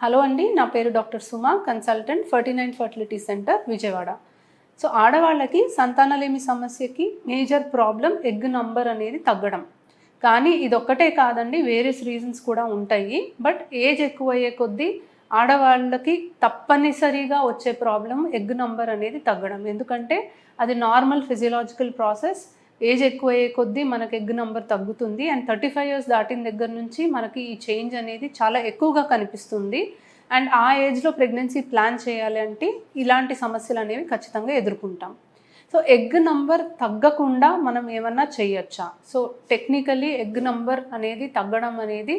Hello అండి నా పేరు doctor Suma consultant ferty nine fertility centre Vijayawada. So ఆడవాళ్ళకి సంతానలేమి సమస్యకి మేజర్ ప్రాబ్లం ఎగ్ నంబర్ అనేది తగ్గడం. కానీ ఇదొక్కటే కాదండి వేరియస్ రీజన్స్ కూడా ఉంటాయి. బట్ ఏజ్ ఎక్కువ అయ్యే కొద్దీ ఆడవాళ్ళకి తప్పనిసరిగా వచ్చే ప్రాబ్లం ఎగ్ నంబర్ అనేది తగ్గడం. ఎందుకంటే అది నార్మల్ ఫిజియలాజికల్ ప్రాసెస్ ఏజ్ ఎక్కువ అయ్యే కొద్దీ మనకి ఎగ్ నెంబర్ తగ్గుతుంది. అండ్ థర్టీ ఫైవ్ ఇయర్స్ దాటిన దగ్గర నుంచి మనకి ఈ చేంజ్ అనేది చాలా ఎక్కువగా కనిపిస్తుంది. అండ్ ఆ ఏజ్లో ప్రెగ్నెన్సీ ప్లాన్ చేయాలి అంటే ఇలాంటి సమస్యలు అనేవి ఖచ్చితంగా ఎదుర్కొంటాం. సో ఎగ్ నంబర్ తగ్గకుండా మనం ఏమన్నా చేయొచ్చా? సో టెక్నికలీ ఎగ్ నంబర్ అనేది తగ్గడం అనేది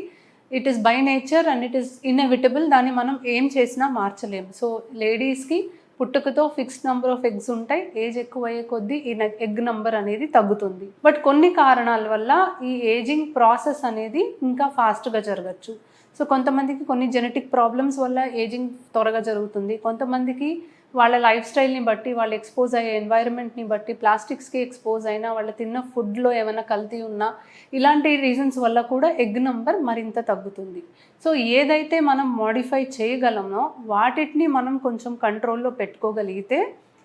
it is by nature and it is inevitable దాన్ని మనం ఏం చేసినా మార్చలేము సో లేడీస్కి పుట్టుకతో ఫిక్స్డ్ నెంబర్ ఆఫ్ ఎగ్స్ ఉంటాయి. ఏజ్ ఎక్కువ అయ్యే కొద్దీ ఈ ఎగ్ నంబర్ అనేది తగ్గుతుంది. బట్ కొన్ని కారణాల వల్ల ఈ ఏజింగ్ ప్రాసెస్ అనేది ఇంకా ఫాస్ట్గా జరగచ్చు. సో కొంతమందికి కొన్ని జెనెటిక్ ప్రాబ్లమ్స్ వల్ల ఏజింగ్ త్వరగా జరుగుతుంది. కొంతమందికి వాళ్ళ లైఫ్ స్టైల్ని బట్టి వాళ్ళు ఎక్స్పోజ్ అయ్యే ఎన్వైరన్మెంట్ని బట్టి ప్లాస్టిక్స్కి ఎక్స్పోజ్ అయినా వాళ్ళు తిన్న ఫుడ్లో ఏమైనా కల్తీ ఉన్నా ఇలాంటి రీజన్స్ వల్ల కూడా ఎగ్ నంబర్ మరింత తగ్గుతుంది. సో ఏదైతే మనం మోడిఫై చేయగలమో వాటిని మనం కొంచెం కంట్రోల్లో పెట్టుకోగలిగితే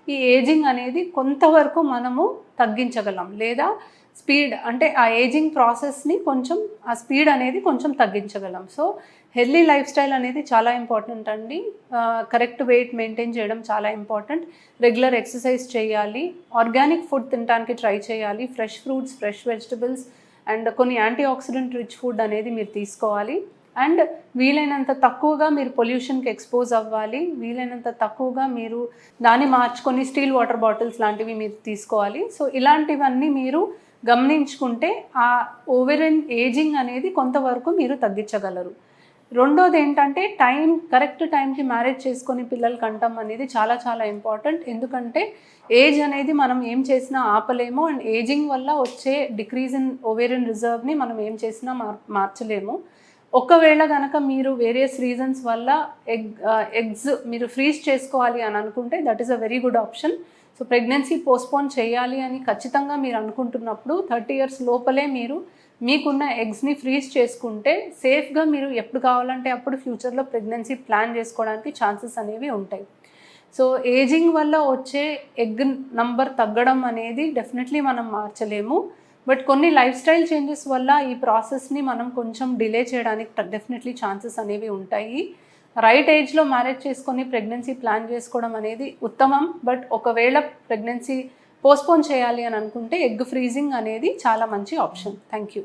ఈ ఏజింగ్ అనేది కొంతవరకు మనము తగ్గించగలం. లేదా స్పీడ్ అంటే ఆ ఏజింగ్ ప్రాసెస్ని కొంచెం ఆ స్పీడ్ అనేది కొంచెం తగ్గించగలం. సో హెల్దీ లైఫ్ స్టైల్ అనేది చాలా ఇంపార్టెంట్ అండి. కరెక్ట్ వెయిట్ మెయింటైన్ చేయడం చాలా ఇంపార్టెంట్ రెగ్యులర్ ఎక్సర్సైజ్ చేయాలి. ఆర్గానిక్ ఫుడ్ తినడానికి ట్రై చేయాలి. Fresh fruits fresh vegetables and కొన్ని యాంటీ ఆక్సిడెంట్ రిచ్ ఫుడ్ అనేది మీరు తీసుకోవాలి. అండ్ వీలైనంత తక్కువగా మీరు పొల్యూషన్కి ఎక్స్పోజ్ అవ్వాలి. వీలైనంత తక్కువగా మీరు దాన్ని మార్చుకొని స్టీల్ వాటర్ బాటిల్స్ లాంటివి మీరు తీసుకోవాలి. సో ఇలాంటివన్నీ మీరు గమనించుకుంటే ఆ ఓవర్ ఏజింగ్ అనేది కొంతవరకు మీరు తగ్గించగలరు. రెండోది ఏంటంటే టైం కరెక్ట్ టైంకి మ్యారేజ్ చేసుకొని పిల్లలు కంటం అనేది చాలా చాలా ఇంపార్టెంట్. ఎందుకంటే ఏజ్ అనేది మనం ఏం చేసినా ఆపలేము. అండ్ ఏజింగ్ వల్ల వచ్చే డిక్రీజ్ ఇన్ ఓవేరియన్ రిజర్వ్ని మనం ఏం చేసినా మార్ మార్చలేము. ఒకవేళ కనుక మీరు వేరియస్ రీజన్స్ వల్ల ఎగ్ ఎగ్స్ uh, మీరు ఫ్రీజ్ చేసుకోవాలి అని అనుకుంటే that is a very good option so pregnancy postpone చేయాలి అని ఖచ్చితంగా మీరు అనుకుంటున్నప్పుడు థర్టీ ఇయర్స్ లోపలే మీరు మీకున్న ఎగ్స్ని ఫ్రీజ్ చేసుకుంటే సేఫ్గా మీరు ఎప్పుడు కావాలంటే అప్పుడు ఫ్యూచర్లో ప్రెగ్నెన్సీ ప్లాన్ చేసుకోవడానికి ఛాన్సెస్ అనేవి ఉంటాయి. సో ఏజింగ్ వల్ల వచ్చే ఎగ్ నంబర్ తగ్గడం అనేది డెఫినెట్లీ మనం మార్చలేము. బట్ కొన్ని లైఫ్ స్టైల్ చేంజెస్ వల్ల ఈ ప్రాసెస్ని మనం కొంచెం డిలే చేయడానికి డెఫినెట్లీ ఛాన్సెస్ అనేవి ఉంటాయి. రైట్ ఏజ్లో మ్యారేజ్ చేసుకొని ప్రెగ్నెన్సీ ప్లాన్ చేసుకోవడం అనేది ఉత్తమం. బట్ ఒకవేళ ప్రెగ్నెన్సీ పోస్ట్పోన్ చేయాలి అని అనుకుంటే ఎగ్ ఫ్రీజింగ్ అనేది చాలా మంచి ఆప్షన్ థ్యాంక్ యూ